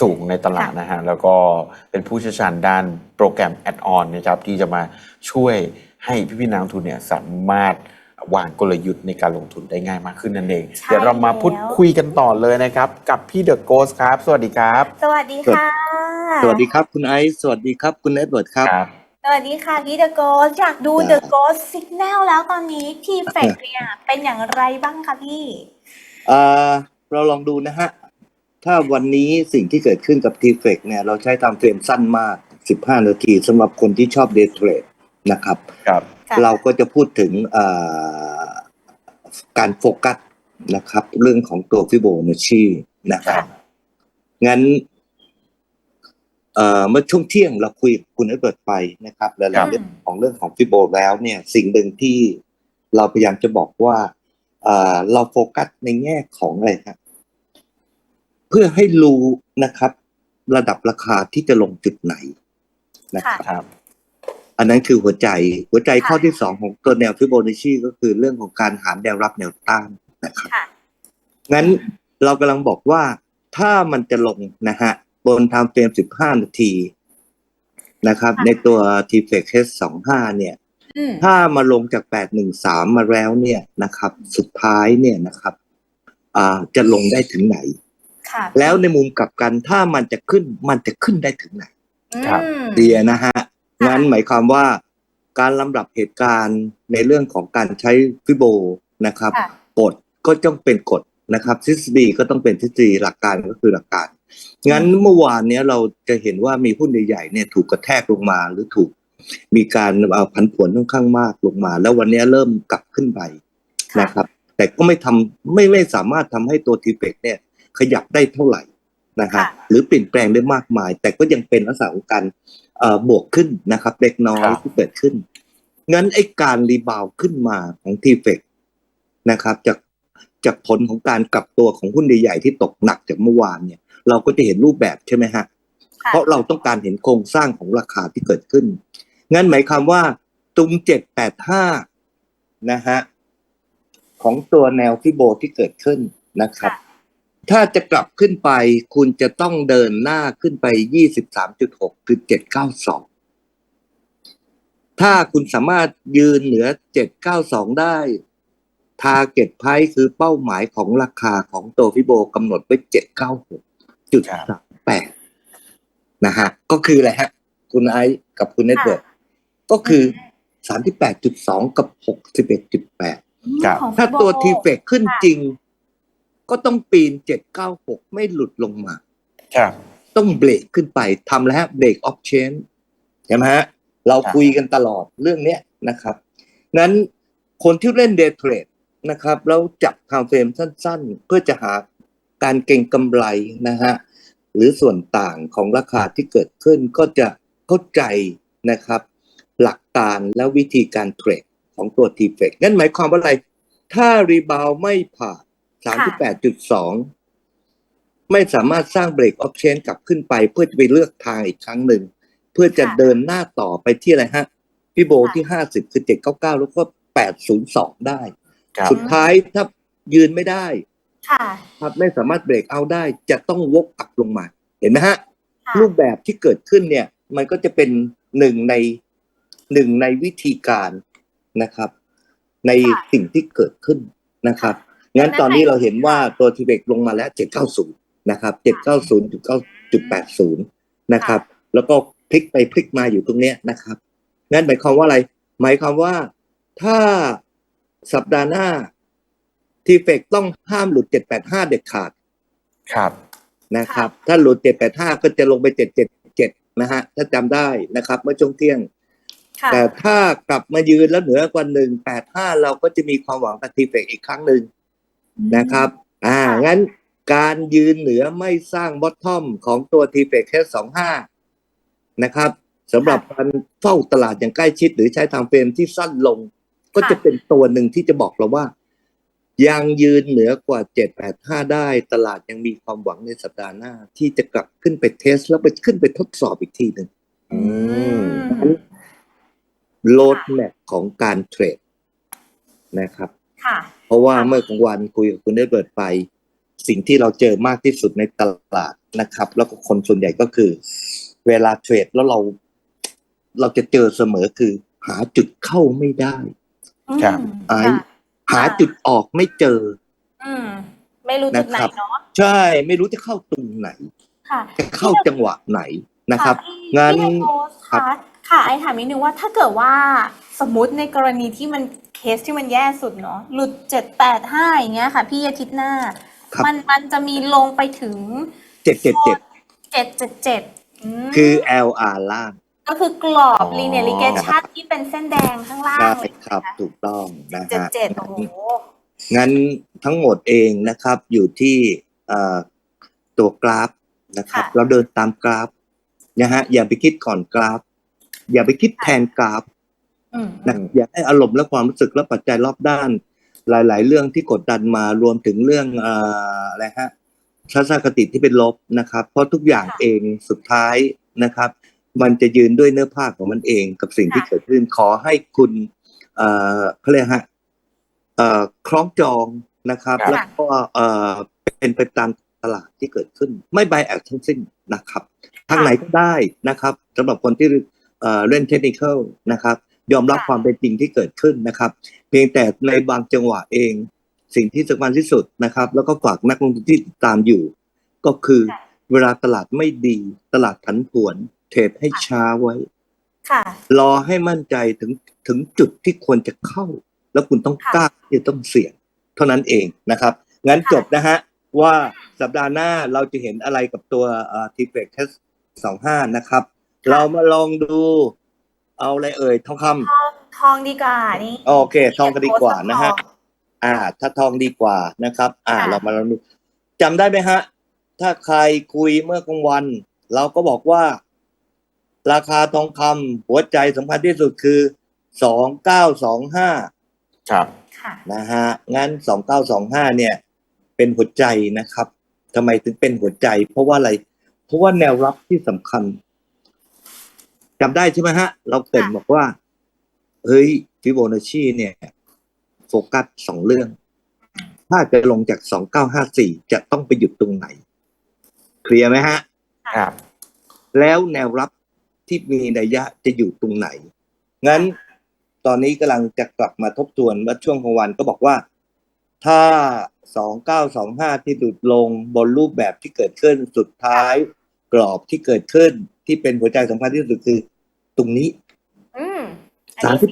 สูงในตลาดนะฮะ แล้วก็เป็นผู้เชี่ยวชาญด้านโปรแกรมแอดออนนะครับที่จะมาช่วยให้พี่ๆนักลงทุนเนี่ยสามารถวางกลยุทธ์ในการลงทุนได้ง่ายมากขึ้นนั่นเองใช่เดี๋ยวเรามาพูดคุยกันต่อเลยนะครับ กับพี่เดอะโกสครับ สวัสดีครับ สวัสดีค่ะ สวัสดีครับคุณไอซ์สวัสดีครับคุณเอ็ดเวิร์ดครับครับสวัสดีค่ะพี่เดอะโกสอยากดูครับเดอะโกสสิกแนลแล้วตอนนี้ทีเฟกเนี่ยเป็นอย่างไรบ้างคะพี่ เอ่อเราลองดูนะฮะ ถ้าวันนี้สิ่งที่เกิดขึ้นกับ t f e c เนี่ยเราใช้ไทม์เฟรมสั้นมาก 15 นาทีสำหรับคนที่ชอบเด y t เทรดนะครับ ครับค่ะเราก็จะพูดถึงเอ่อการโฟกัสนะครับ เรื่องของตัวฟิโบนัชชีนะครับ งั้นเอ่อเมื่อช่วงเที่ยงเราคุยกับคุณเอ็ดเวิร์ดไปนะครับและครับเรื่องของเรื่องของฟิโบแล้วเนี่ย สิ่งหนึ่งที่เราพยายามจะบอกว่าเอ่อเราโฟกัสในแง่ของอะไรครับ เพื่อให้รู้นะครับ ระดับราคาที่จะลงจุดไหนนะครับครับอันนั้นคือหัวใจหัวใจค่ะข้อที่สองของตัวแนวฟิโบนัชชีก็คือเรื่องของการหาแนวรับแนวต้านนะครับค่ะงั้นเรากำลังบอกว่าถ้ามันจะลงนะฮะบนไทม์เฟรม15นาทีนะครับค่ะในตัว t f x H25 เนี่ยอืมถ้ามาลงจาก 813 มาแล้วเนี่ยนะครับ สุดท้ายเนี่ยนะครับอ่าจะลงได้ถึงไหนค่ะ แล้วในมุมกลับกันถ้ามันจะขึ้นมันจะขึ้นได้ถึงไหนครับอืมเดียนะฮะค่ะงั้นหมายความว่า การลำดับเหตุการณ์ในเรื่องของการใช้ฟิโบนะครับค่ะกฎก็ต้องเป็นกฎนะครับทฤษฎีก็ต้องเป็นทฤษฎีหลักการก็คือหลักการ งั้นเมื่อวานเนี้ยเราจะเห็นว่ามีหุ้นใหญ่ๆเนี่ยถูกกระแทกลงมาหรือถูกมีการเอาผันผวนค่อนข้างมากลงมา แล้ววันเนี้ยเริ่มกลับขึ้นไปค่ะนะครับ แต่ก็ไม่ทำไม่ไม่สามารถทำให้ตัวทีเฟกเนี่ย ขยับได้เท่าไหร่นะครับค่ะหรือเปลี่ยนแปลงได้มากมาย แต่ก็ยังเป็นลักษณะของการเอ่อบวกขึ้นนะครับเล็กน้อยครับที่เกิดขึ้น งั้นไอ้การรีบาวด์ขึ้นมาของทีเฟกนะครับจากจากผลของการกลับตัวของหุ้นใหญ่ๆที่ตกหนักจากเมื่อวานเนี่ย เราก็จะเห็นรูปแบบใช่ไหมฮะค่ะเพราะเราต้องการเห็นโครงสร้างของราคาที่เกิดขึ้น งั้นหมายความว่าตุงเจ็ดแปดห้านะฮะของตัวแนวฟิโบที่เกิดขึ้นนะครับค่ะ ถ้าจะกลับขึ้นไปคุณจะต้องเดินหน้าขึ้นไปยี่สิบสามจุดหกคือเจ็ดเก้าสองถ้าคุณสามารถยืนเหนือเจ็ดเก้าสองได้ทาเก็ตไพคือเป้าหมายของราคาของตัวฟิโบกำหนดไว้เจ็ดเก้าหกจุดสามแปดนะฮะ ก็คืออะไรฮะ คุณไอซ์กับคุณเน็ตเวิร์กก็คือสามที่แปดจุดสองกับหกสิบเอ็ดจุดแปดครับของถ้าพี่โบตัวทีเฟกขึ้นค่ะจริง ก็ต้องปีนเจ็ดเก้าหกไม่หลุดลงมา ครับ ต้องเบรกขึ้นไปทำแล้วฮะเบรกออฟเชนใช่ไหมฮะ เราครับคุยกันตลอดเรื่องเนี้ยนะครับ นั้นคนที่เล่นเด y t เทรดนะครับ แล้วจับทางเฟรมสั้นๆ เพื่อจะหาการเก็งกำไรนะฮะ หรือส่วนต่างของราคาที่เกิดขึ้นก็จะเข้าใจนะครับ หลักการและวิธีการเทรดของตัว t f e c งั้นหมายความว่าอะไร ถ้ารีบาวไม่ผ่าน 38.2ไม่สามารถสร้างเบรกออฟเชนกลับขึ้นไป เพื่อจะไปเลือกทางอีกครั้งหนึ่ง เพื่อจะค่ะเดินหน้าต่อไปที่อะไรฮะ พี่โบค่ะที่50คือ799แล้วก็802ได้ครับสุดท้ายถ้ายืนไม่ได้ค่ะครับไม่สามารถเบรกเอาท์ได้ จะต้องวกกลับลงมา เห็นไหมฮะค่ะรูปแบบที่เกิดขึ้นเนี่ย มันก็จะเป็นหนึ่งในหนึ่งในวิธีการนะครับ ในค่ะสิ่งที่เกิดขึ้นนะครับ งั้นตอนนี้เราเห็นว่าตัวทีเบกลงมาแล้ว 790 นะครับ 790.9.80 นะครับ แล้วก็พลิกไปพลิกมาอยู่ตรงเนี้ยนะครับงั้นหมายความว่าอะไร หมายความว่าถ้าสัปดาห์หน้าทีเฟกต้องห้ามหลุด 785 เด็ดขาด ครับนะครับ ถ้าหลุด 785 ก็จะลงไป 777 นะฮะ ถ้าจำได้นะครับ เมื่อช่วงเที่ยงค่ะแต่ถ้ากลับมายืนแล้วเหนือกว่า 185 เราก็จะมีความหวังกับทีเฟกอีกครั้งหนึ่ง นะครับ อ่าค่ะงั้นการยืนเหนือไม่สร้างบอททอมของตัวทีเฟกแค่25นะครับสำหรับการเฝ้าตลาดอย่างใกล้ชิด หรือใช้ทางเฟรมที่สั้นลง ก็จะเป็นตัวหนึ่งที่จะบอกเราว่า ยังยืนเหนือกว่า 785 ได้ตลาดยังมีความหวังในสัปดาห์หน้า ที่จะกลับขึ้นไปเทส แล้วไปขึ้นไปทดสอบอีกทีหนึ่งอืมโลดแมพของการเทรดนะครับ ค่ะ เพราะว่าค่ะเมื่อกลางวันคุยกับคุณได้เบิร์ดไป สิ่งที่เราเจอมากที่สุดในตลาดนะครับ แล้วก็คนส่วนใหญ่ก็คือ เวลาเทรดแล้วเรา เราจะเจอเสมอคือ หาจุดเข้าไม่ได้ครับอืมไอ้ค่ะหาจุดออกไม่เจอ อืม ไม่รู้จุดไหนนะครับเนาะใช่ ไม่รู้จะเข้าตรงไหนค่ะจะเข้าจังหวะไหนนะครับพี่งั้นพี่โพสต์ครัคะบ ค่ะไอถามนิดนึงว่าถ้าเกิดว่าสมมติในกรณีที่มันเคสที่มันแย่สุดเนาะหลุดเจ็ดแปดห้าอย่างเงี้ยค่ะ พี่อาทิตย์หน้า ครับ มันมันจะมีลงไปถึงเจ็ดเจ็ดเจ็ดเจ็ดเจ็ดเจ็ดคือ LR ล่าง ก็คือกรอบ อ๋อ linear regression ที่เป็นเส้นแดงข้างล่างใช่เลยครับถูกต้องนะเจ็ดฮะเจ็ดโอ้โหงั้นทั้งหมดเองนะครับอยู่ที่เอ่อตัวกราฟนะครับ เราเดินตามกราฟนะฮะอย่าไปคิดก่อนกราฟ อย่าไปคิดแทนกราฟอืมนะอย่าให้อารมณ์และความรู้สึกและปัจจัยรอบด้าน หลาย ๆ เรื่องที่กดดันมารวมถึงเรื่องเอ่ออะไรฮะทัศนคติที่เป็นลบนะครับ เพราะทุกอย่างเองสุดท้ายนะครับ มันจะยืนด้วยเนื้อผ้าของมันเองกับสิ่งที่เกิดขึ้นขอให้คุณเอ่อเขาเรียกฮะเอ่อคล้องจองนะครับครับแล้วก็เอ่อเป็นไปตามตลาดที่เกิดขึ้น ไม่บายแอดทั้งสิ้นนะครับ ทางไหนก็ได้นะครับสำหรับคนที่ เอ่อเล่นเทคนิคนะครับ ยอมรับค่ะความเป็นจริงที่เกิดขึ้นนะครับ เพียงแต่ในบางจังหวะเอง สิ่งที่สำคัญที่สุดนะครับ แล้วก็ฝากนักลงทุนที่ติดตามอยู่ ก็คือค่ะเวลาตลาดไม่ดี ตลาดผันผวน เทรดให้ช้าไว้ค่ะรอให้มั่นใจถึงถึงจุดที่ควรจะเข้า แล้วคุณต้องค่ะกล้าที่จะต้องเสี่ยง เท่านั้นเองนะครับ งั้นค่ะจบนะฮะว่าสัปดาห์หน้าเราจะเห็นอะไรกับตัวทีเฟกเทสสองห้านะครับ เรามาลองดู เอาอะไรเอ่ยทองคำทองทองดีกว่านี่โอเค ทองก็ดีกว่านะฮะทองอ่า ถ้าทองดีกว่านะครับ อ่า ค่ะ เรามาลองดูจำได้ไหมฮะ ถ้าใครคุยเมื่อกลางวัน เราก็บอกว่า ราคาทองคำหัวใจสำคัญที่สุดคือสองเก้าสองห้า ครับ ค่ะ นะฮะงั้นสองเก้าสองห้าเนี่ย เป็นหัวใจนะครับทำไมถึงเป็นหัวใจ เพราะว่าอะไร เพราะว่าแนวรับที่สำคัญ จำได้ใช่ไหมฮะ เราเกรินค่ะบอกว่า เฮ้ยฟิโบนัชชีเนี่ยโฟกัสสองเรื่อง ถ้าจะลงจากสองเก้าห้าสี่จะต้องไปหยุดตรงไหน เคลียร์ไหมฮะ ครับ แล้วแนวรับที่มีนัยยะจะอยู่ตรงไหน งั้นตอนนี้กำลังจะกลับมาทบทวนว่าช่วงกลางวันก็บอกว่า ถ้า2925ที่หลุดลงบนรูปแบบที่เกิดขึ้นสุดท้ายกรอบที่เกิดขึ้น ที่เป็นหัวใจสำคัญที่สุดคือ ตรงนี้อืมอันนี้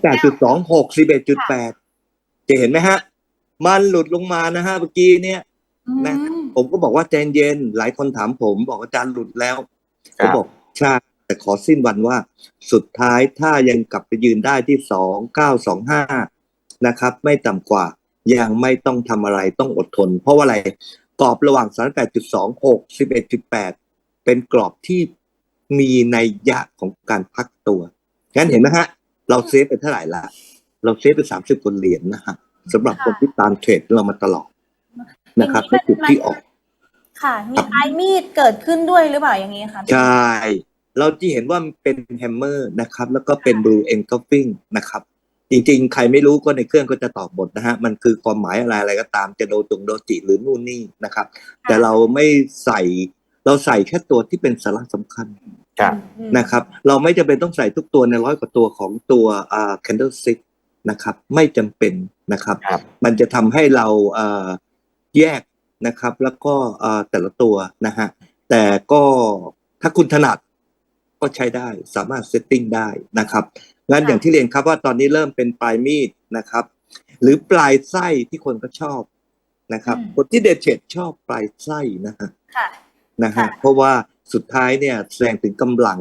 38.26 11.8จะเห็นไหมฮะ มันหลุดลงมานะฮะเมื่อกี้เนี่ยอืมนะผมก็บอกว่าใจเย็นหลายคนถามผมบอกอาจารย์หลุดแล้วครัก็บบอกใช่แต่ขอสิ้นวันว่า สุดท้ายถ้ายังกลับไปยืนได้ที่สองเก้าสองห้านะครับ ไม่ต่ำกว่ายังไม่ต้องทำอะไรต้องอดทน เพราะว่าอะไรกรอบระหว่างสามแปดจุดสองหกสิบเอ็ดจุดแปดเป็นกรอบที่ มีนัยยะของการพักตัวงั้นเห็นไหมฮะ เราเซฟไปเท่าไหร่ละเราเซฟไปสามสิบคนเหรียญนะฮะสำหรับคนที่ตามเทรดเรามาตลอดนะครับในจุดที่ออก ค่ะ มีปลายมีดเกิดขึ้นด้วยหรือเปล่าอย่างนี้ค่ะใช่เราจะเห็นว่ามันเป็นแฮมเมอร์นะครับ แล้วก็เป็น blue engulfing นะครับ จริงๆ ใครไม่รู้ก็ในเครื่องก็จะตอบบทนะฮะ มันคือความหมายอะไรอะไรก็ตามจะโดจงโดจิหรือนู่นนี่นะครับ แต่เราไม่ใส่ เราใส่แค่ตัวที่เป็นสาระสำคัญครับอืมนะครับ เราไม่จำเป็นต้องใส่ทุกตัวในร้อยกว่าตัวของตัวอ่า candlestick นะครับ ไม่จำเป็นนะครับครับมันจะทำให้เราเอ่อแยกนะครับ แล้วก็เอ่อแต่ละตัวนะฮะแต่ก็ถ้าคุณถนัดก็ใช้ได้สามารถเซตติ้งได้นะครับงั้นค่ะอย่างที่เรียนครับว่าตอนนี้เริ่มเป็นปลายมีดนะครับ หรือปลายไส้ที่คนก็ชอบนะครับคนที่เดทเชดชอบปลายไส้นะฮะค่ะ นะฮะค่ะเพราะว่าสุดท้ายเนี่ยแสดงถึงกำลัง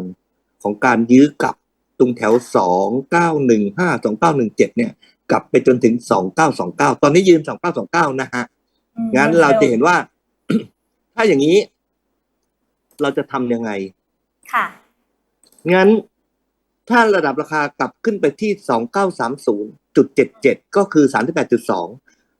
ของการยื้อกลับตรงแถวสองเก้าหนึ่งห้าสองเก้าหนึ่งเจ็ดเนี่ย กลับไปจนถึงสองเก้าสองเก้าตอนนี้ยืนสองเก้าสองเก้านะฮะอืมงั้นเราจะเห็นว่า ถ้าอย่างนี้ เราจะทำยังไง ค่ะ งั้นถ้าระดับราคากลับขึ้นไปที่สองเก้าสามศูนย์จุดเจ็ดเจ็ดก็คือสามสิบแปดจุดสอง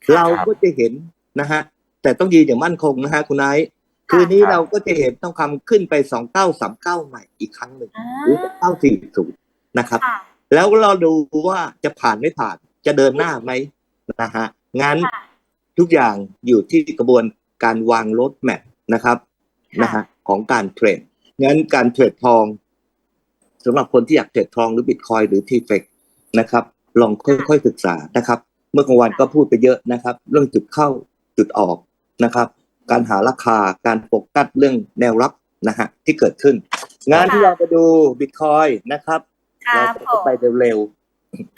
ค่ะเราก็จะเห็นนะฮะ แต่ต้องยืนอย่างมั่นคงนะฮะ คุณไอซ์ ค่ะคืนนี้ครับเราก็จะเห็นต้องคำขึ้นไปสองเก้าสามเก้าใหม่อีกครั้งหนึ่งอ่าหรือเก้าสี่ศูนย์นะครับค่ะแล้วเราดูว่าจะผ่านไม่ผ่าน จะเดินหน้าไหมนะฮะงั้นค่ะทุกอย่างอยู่ที่กระบวนการวางรถแมพนะครับค่ะนะฮะของการเทรดงั้นการเทรดทองสำหรับคนที่อยากเทรดทองหรือบิตคอยหรือทีเฟกนะครับ ลองค่อยๆศึกษานะครับ เมื่อกลางวันก็พูดไปเยอะนะครับ เรื่องจุดเข้าจุดออกนะครับ การหาราคาการโฟกัสเรื่องแนวรับนะฮะที่เกิดขึ้น งานที่เราไปดูบิตคอยนะครับคเรารับจะผมไปเร็ว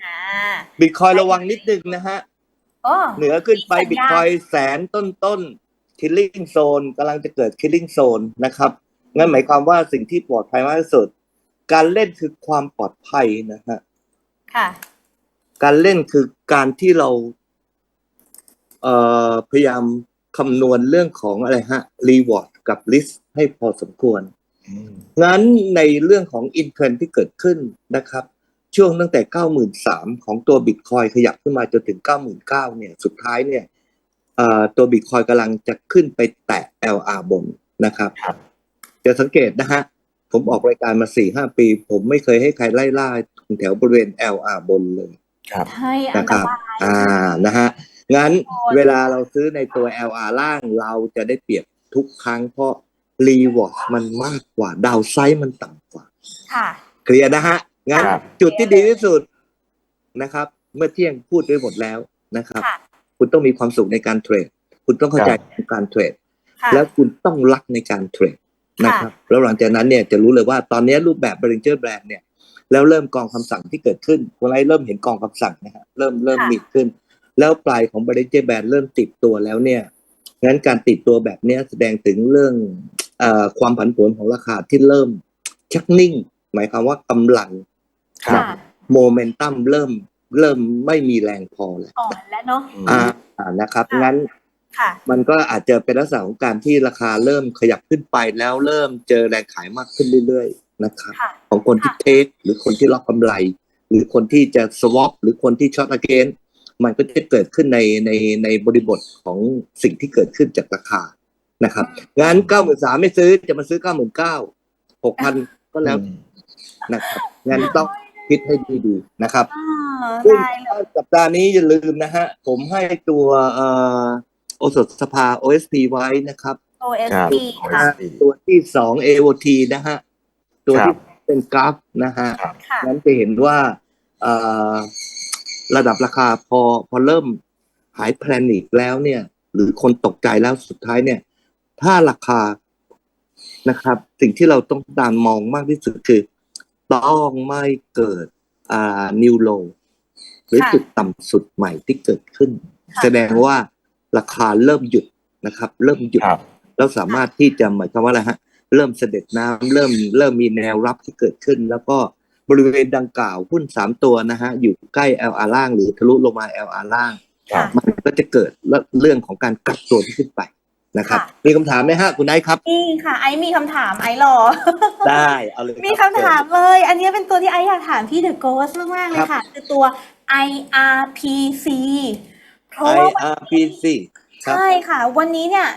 อ่าๆบิตคอยระวังนิดนึงนะฮะโอ้เหนือขึ้นไปสัญญาณบิตคอยแสนต้นต้นคิลลิ่งโซนกำลังจะเกิดคิลลิ่งโซนนะครับงั้นหมายความว่าสิ่งที่ปลอดภัยมากที่สุด การเล่นคือความปลอดภัยนะฮะค่ะ การเล่นคือการที่เรา เอ่อพยายาม คำนวณเรื่องของอะไรฮะรีวอร์ดกับลิสให้พอสมควรงั้นในเรื่องของอินเทรนที่เกิดขึ้นนะครับ ช่วงตั้งแต่ 93,000 ของตัวบิตคอยขยับขึ้นมาจนถึง 99,000เนี่ยสุดท้ายเนี่ยเอ่อตัวบิตคอยกำลังจะขึ้นไปแตะ LR บนนะครับครับ จะสังเกตนะฮะ ผมออกรายการมา 4-5 ปี ผมไม่เคยให้ใครไล่ล่าถึงแถวบริเวณ LR บนเลย ครับให้อันนะตครับรายอ่านะฮะ งั้นโอ้ยเวลาเราซื้อในตัว LR ล่างเราจะได้เปรียบทุกครั้งเพราะรีวอร์ดมันมากกว่า ดาวไซด์มันต่ำกว่า ค่ะ เคลียร์นะฮะ งั้นครับ จุดที่ดีที่สุดนะครับ เมื่อเที่ยงพูดไปหมดแล้วนะครับ ค่ะ คุณต้องมีความสุขในการเทรด คุณต้องเข้าใจการเทรด ค่ะ แล้วคุณต้องรักในการเทรดนะครับ แล้วหลังจากนั้นเนี่ยจะรู้เลยว่าตอนนี้รูปแบบ b บริ n เจอร์แบรนด์เนี่ย แล้วเริ่มกองคำสั่งที่เกิดขึ้นคนไร้เริ่มเห็นกองคำสั่งนะฮะเริ่มเริ่มมีขึ้น แล้วปลายของ b บริ n เจอร์แบรนด์เริ่มติดตัวแล้วเนี่ยงั้นการติดตัวแบบเนี้ยแสดงถึงเรื่องเอ่อความผันผวนของราคาที่เริ่มชักนิ่ง หมายความว่ากำลังครับค่ะโมเมนตัมเริ่มเริ่มไม่มีแรงพอแล้วอ่อนแล้วเนาะอ่าอ่านะครับค่ะงั้นค่ะมันก็อาจจะเป็นลักษณะของการที่ราคาเริ่มขยับขึ้นไปแล้วเริ่มเจอแรงขายมากขึ้นเรื่อยๆนะครับค่ะของคนที่ค่ะเทคหรือคนที่ล็อกกำไร หรือคนที่จะสวอปหรือคนที่ช็อตอเกน มันก็จะเกิดขึ้นในในในบริบทของสิ่งที่เกิดขึ้นจากราคานะครับงั้นเก้าหมื่นสามไม่ซื้อจะมาซื้อเก้าหมื่นเก้าหกพันก็แล้วนะครับงั้นต้องคิดให้ดีๆนะครับอ่าซึ่งได้เลยสัปดาห์นี้อย่าลืมนะฮะ ผมให้ตัวเอ่อโอสถสภา OSP ไว้นะครับ OSP ครับค่ะตัวที่สอง AOT นะฮะ ตัวครัที่บเป็นกราฟนะฮะค่ะนั้นจะเห็นว่าเอ่อ ระดับราคาพอพอเริ่มหายแพนิคแล้วเนี่ย หรือคนตกใจแล้วสุดท้ายเนี่ย ถ้าราคานะครับ สิ่งที่เราต้องตามมองมากที่สุดคือ ต้องไม่เกิดอ่านิวโลหรือค่ะจุดต่ำสุดใหม่ที่เกิดขึ้นค่ะแสดงว่าราคาเริ่มหยุดนะครับ เริ่มหยุดครับแล้วสามารถที่จะหมายความว่าอะไรฮะ เริ่มเสด็จน้ำเริ่มเริ่มมีแนวรับที่เกิดขึ้น แล้วก็ บริเวณดังกล่าวหุ้นสามตัวนะฮะอยู่ใกล้ LR ล่าง หรือทะลุลงมา LR ล่างครับมันก็จะเกิดเรื่องของการกลับตัวที่ขึ้นไปนะครับ ค่ะ มีคำถามไหมฮะคุณไนท์ครับ นี่ค่ะ ไอซ์มีคำถามไอซ์รอ ได้เอาเลยรับ มีคำถามเลย อันนี้เป็นตัวที่ไอซ์อยากถามพี่เดอะโกสมาก ๆ เลยค่ะ คือตัว IRPC เพราะว่า IRPC ครับ ใช่ค่ะ วันนี้เนี่ย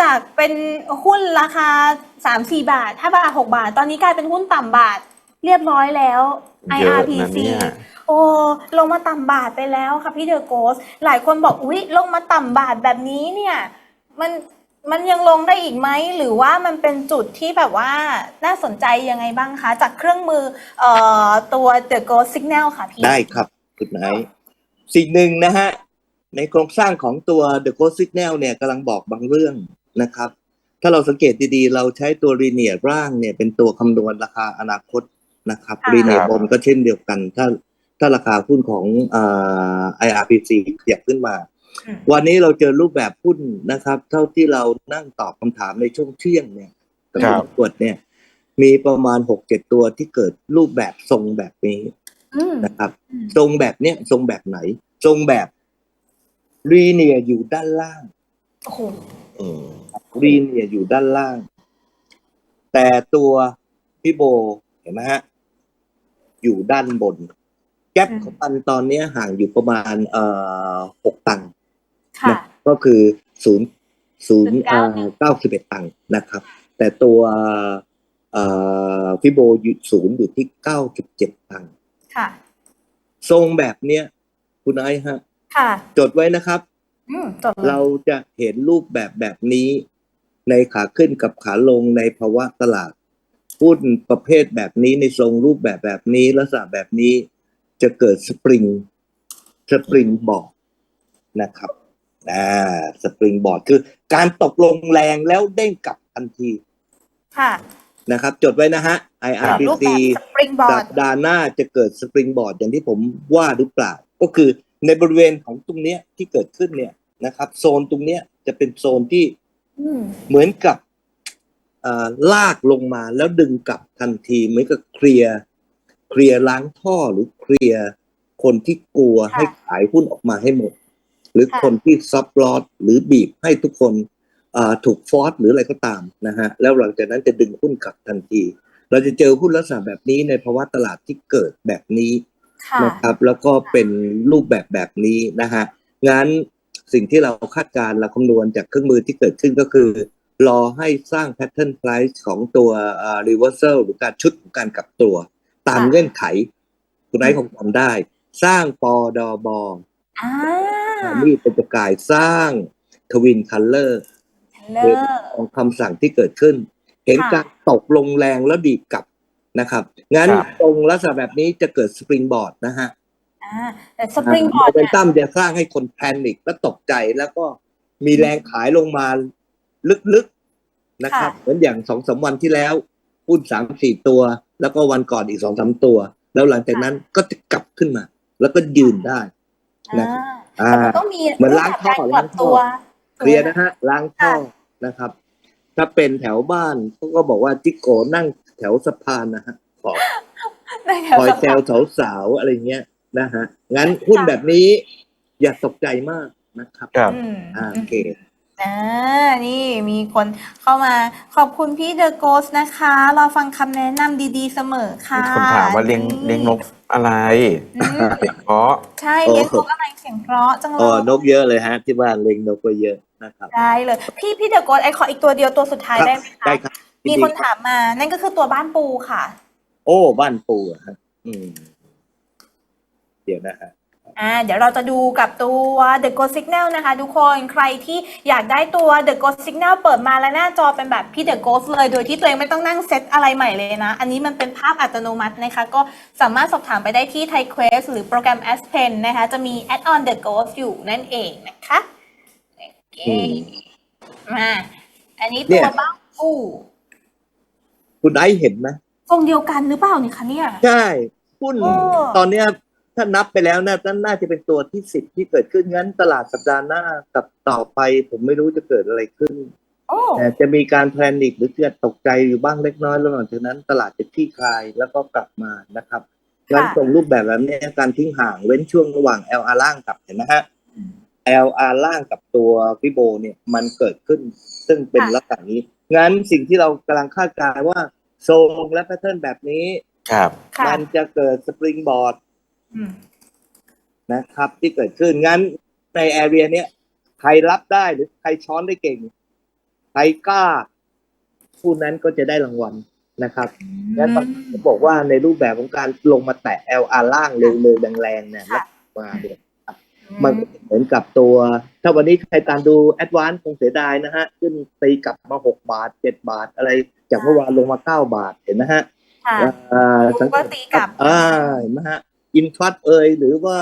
จากเป็นหุ้นราคา 3-4 บาท5บาท 6 บาท ตอนนี้กลายเป็นหุ้นต่ำบาท เรียบร้อยแล้ว เยอะนะ IRPC เนี่ย โอ้ลงมาต่ำบาทไปแล้วค่ะพี่เดอะโกสหลายคนบอกอุ๊ยลงมาต่ำบาทแบบนี้เนี่ย มันมันยังลงได้อีกไหม หรือว่ามันเป็นจุดที่แบบว่าน่าสนใจยังไงบ้างคะ จากเครื่องมือเอ่อตัว The Ghost Signal ค่ะพี่ ได้ครับคุณไนท์สิ่งหนึ่งนะฮะ ในโครงสร้างของตัว The Ghost Signal เนี่ยกำลังบอกบางเรื่องนะครับ ถ้าเราสังเกตดีๆ เราใช้ตัว Linear ร่างเนี่ยเป็นตัวคำนวณราคาอนาคต นะครับค่ะ Linear บนก็เช่นเดียวกัน ถ้าถ้าราคาหุ้นของเอ่อ IRPC ขยับขึ้นมาอืมวันนี้เราเจอรูปแบบหุ้นนะครับ เท่าที่เรานั่งตอบคำถามในช่วงเที่ยงเนี่ยกับครับคุณกวดเนี่ย มีประมาณหกเจ็ดตัวที่เกิดรูปแบบทรงแบบนี้อืมนะครับอืมทรงแบบเนี้ยทรงแบบไหน ทรงแบบรีเนียอยู่ด้านล่างโอ้โหอืมรีเนียอยู่ด้านล่าง แต่ตัวพี่โบเห็นไหมฮะ อยู่ด้านบน แก๊ปของมันตอนเนี้ยห่างอยู่ประมาณเอ่อหกตังค์ค่ะนะก็คือศูนย์ศูนย์0.91เก้าสิบเอ็ดตังค์นะครับ แต่ตัวเอ่อฟิโบอยู่ศูนย์อยู่ที่เก้าจุดเจ็ดตังค์ค่ะทรงแบบเนี้ย คุณไอซ์ฮะค่ะจดไว้นะครับอืมจดเลยเราจะเห็นรูปแบบแบบนี้ ในขาขึ้นกับขาลงในภาวะตลาด หุ้นประเภทแบบนี้ในทรงรูปแบบแบบนี้ลักษณะแบบนี้จะเกิดสปริงสปริงบอร์ดนะครับอ่าสปริงบอร์ดคือ การตกลงแรงแล้วเด้งกลับทันทีค่ะนะครับ จดไว้นะฮะรูป IRPC แบบสปริงบอสัร์ดปดาห์หน้าจะเกิดสปริงบอร์ดอย่างที่ผมว่าหรือเปล่า ก็คือในบริเวณของตรงเนี้ยที่เกิดขึ้นเนี่ยนะครับ โซนตรงเนี้ยจะเป็นโซนที่อืมเหมือนกับอ่า ลากลงมาแล้วดึงกลับทันทีเหมือนกับเคลียร์เคลียร์ล้างท่อหรือเคลียร์คนที่กลัวให้ขายหุ้นออกมาให้หมด หรือคนที่ซับลอตหรือบีบให้ทุกคนอ่าถูกฟอสหรืออะไรก็ตามนะฮะแล้วหลังจากนั้นจะดึงหุ้นกลับทันที เราจะเจอหุ้นลักษณะแบบนี้ในภาวะตลาดที่เกิดแบบนี้ค่ะนะครับ แล้วก็เป็นรูปแบบแบบนี้นะฮะงั้นสิ่งที่เราคาดการณ์เราคำนวณจากเครื่องมือที่เกิดขึ้นก็คือ รอให้สร้าง pattern price ของตัวอ่า reversal หรือการชุดของการกลับตัว ตามค่ะเงื่อนไข คุณไอ้คงจำได้ สร้างปอดอบออ่านี่เป็นประกายสร้างทวินคัลเลอร์เลอร์ของคำสั่งที่เกิดขึ้น เห็นค่ะการตกลงแรงแล้วดีดกลับนะครับ งั้นครับตรงลักษณะแบบนี้จะเกิดสปริงบอร์ดนะฮะอ่าแต่สปริงบอร์ดโมเมเนี่นยตัมจะสร้างให้คนแพนิคและตกใจแล้วก็มีแรงขายลงมา ลึกๆนะครับ เหมือนอย่างสองสามวันที่แล้วหุ้นสามสี่ตัว แล้วก็วันก่อนอีกสองสามตัว แล้วหลังจากนั้นก็จะกลับขึ้นมา แล้วก็ยืนได้อ่าอ่าแต่มันต้องมีเหมือนล้างท่อรูปแบบการกลับตัวเคลียร์นะฮะล้างท่อนะครับ ถ้าเป็นแถวบ้านเขาก็บอกว่าจิโกนั่งแถวสะพานนะฮะขอในแถวคอยสะแซพาวนสาวๆอะไรเงี้ยนะฮะงั้นหุ้นแบบนี้อย่าตกใจมากนะครับ ครับอืมอ่าโอเค อ่านี่มีคนเข้ามาขอบคุณพี่เดอะโกสนะคะรอฟังคำแนะนำดีๆเสมอค่ะมีคนถามว่าเลี้ยงเลี้ยงนกอะไรอืมเพราะใช่เลี้ยงนกอะไรเสียงเพราะจังเลอ๋อยนกเยอะเลยฮะ ที่บ้านเลี้ยงนกก็เยอะนะครับ ได้เลย พี่พี่เดอะโกสไอขออีกตัวเดียวตัวสุดท้ายครับได้ไหมคะได้ครับมีคนถามมา นั่นก็คือตัวบ้านปูค่ะ โอ้บ้านปูอะฮะอืม เดี๋ยวนะฮะ อ่าเดี๋ยวเราจะดูกับตัว The Ghost Signal นะคะทุกคนใครที่อยากได้ตัว The Ghost Signal เปิดมาแล้วหน้าจอเป็นแบบพี่ The Ghost เลย โดยที่ตัวเองไม่ต้องนั่งเซตอะไรใหม่เลยนะ อันนี้มันเป็นภาพอัตโนมัตินะคะ ก็สามารถสอบถามไปได้ที่ Thai Quest หรือโปรแกรม S Pen นะคะ จะมี Add on The Ghost อยู่นั่นเองนะคะโอเคอืมมาอันนี้เนี่ตัวยบ้างปูคุณไอซ์เห็นไหมทรงเดียวกันหรือเปล่าเนี่ยคะเนี่ยใช่หุ้นโอ้ตอนเนี้ย ถ้านับไปแล้วนะนั่นน่าจะเป็นตัวที่สิบที่เกิดขึ้นงั้นตลาดสัปดาห์หน้ากับต่อไป ผมไม่รู้จะเกิดอะไรขึ้นโอ้แต่จะมีการแพนิคหรือเกิดตกใจอยู่บ้างเล็กน้อยแล้วหลังจากนั้น ตลาดจะคลี่คลายแล้วก็กลับมานะครับงั้นตรงรูปแบบแบบนี้การทิ้งห่างเว้นช่วงระหว่าง LR ล่างกับเห็นไหมฮะ LR ล่างกับตัวฟิโบเนี่ยมันเกิดขึ้น ซึ่งเป็นค่ะลักษณะนี้งั้นสิ่งที่เรากำลังคาดการณ์ว่าทรงและแพทเทิร์นแบบนี้ ครับค่ะมันจะเกิดสปริงบอร์ดอืม นะครับ ที่เกิดขึ้นงั้นในแอเรียเนี้ยใครรับได้หรือใครช้อนได้เก่ง ใครกล้าผู้นั้นก็จะได้รางวัลนะครับงั้นผมบอกว่าในรูปแบบของการลงมาแตะ LR ล่างเร็วๆแรงๆเนี่ยแล้วมาเนี่ยมันก็เหมือนกับตัว ถ้าวันนี้ใครตามดูแอดวานคงเสียดายนะฮะ ขึ้นตีกลับมาหกบาทเจ็ดบาทอะไร จากเมื่อวานลงมาเก้าบาทเห็นนะฮะค่ะอ่าดูก็ตีกลับอ่าเห็นไหมฮะ อินฟัตเอยหรือว่า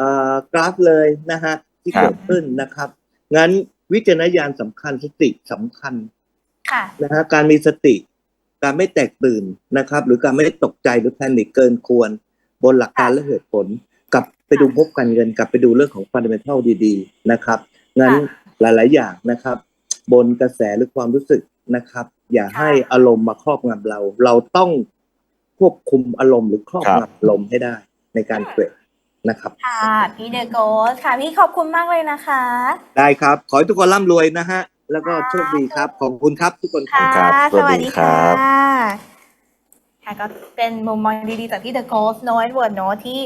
อ่ากราฟเลยนะฮะที่ครับเกิดขึ้นนะครับ งั้นวิจารณญาณสำคัญสติสำคัญค่ะนะฮะการมีสติการไม่แตกตื่นนะครับ หรือการไม่ตกใจหรือแพนิคเกินควร บนหลักการและเหตุผลกลับไปดูพบกันเงินกลับไปดูเรื่องของฟันเดเมนทัลดีๆนะครับ งั้นค่ะหลาย ๆ อย่างนะครับ บนกระแสหรือความรู้สึกนะครับ อย่าให้อารมณ์มาครอบงำเรา เราต้องควบคุมอารมณ์หรือครอบครับงำอารมณ์ให้ได้ ในการเทรดนะครับค่ะพี่เดอะโกสค่ะพี่ขอบคุณมากเลยนะคะ ได้ครับ ขอให้ทุกคนร่ำรวยนะฮะ แล้วก็โชคดีครับ ขอบคุณครับทุกคนคค่ะรับครับสสวัวัสสดีดีครัค่ะบค่ะก็เป็นมุมมองดีๆจากพี่เดอะโกสโน้ตเวิร์ดโน้ตที่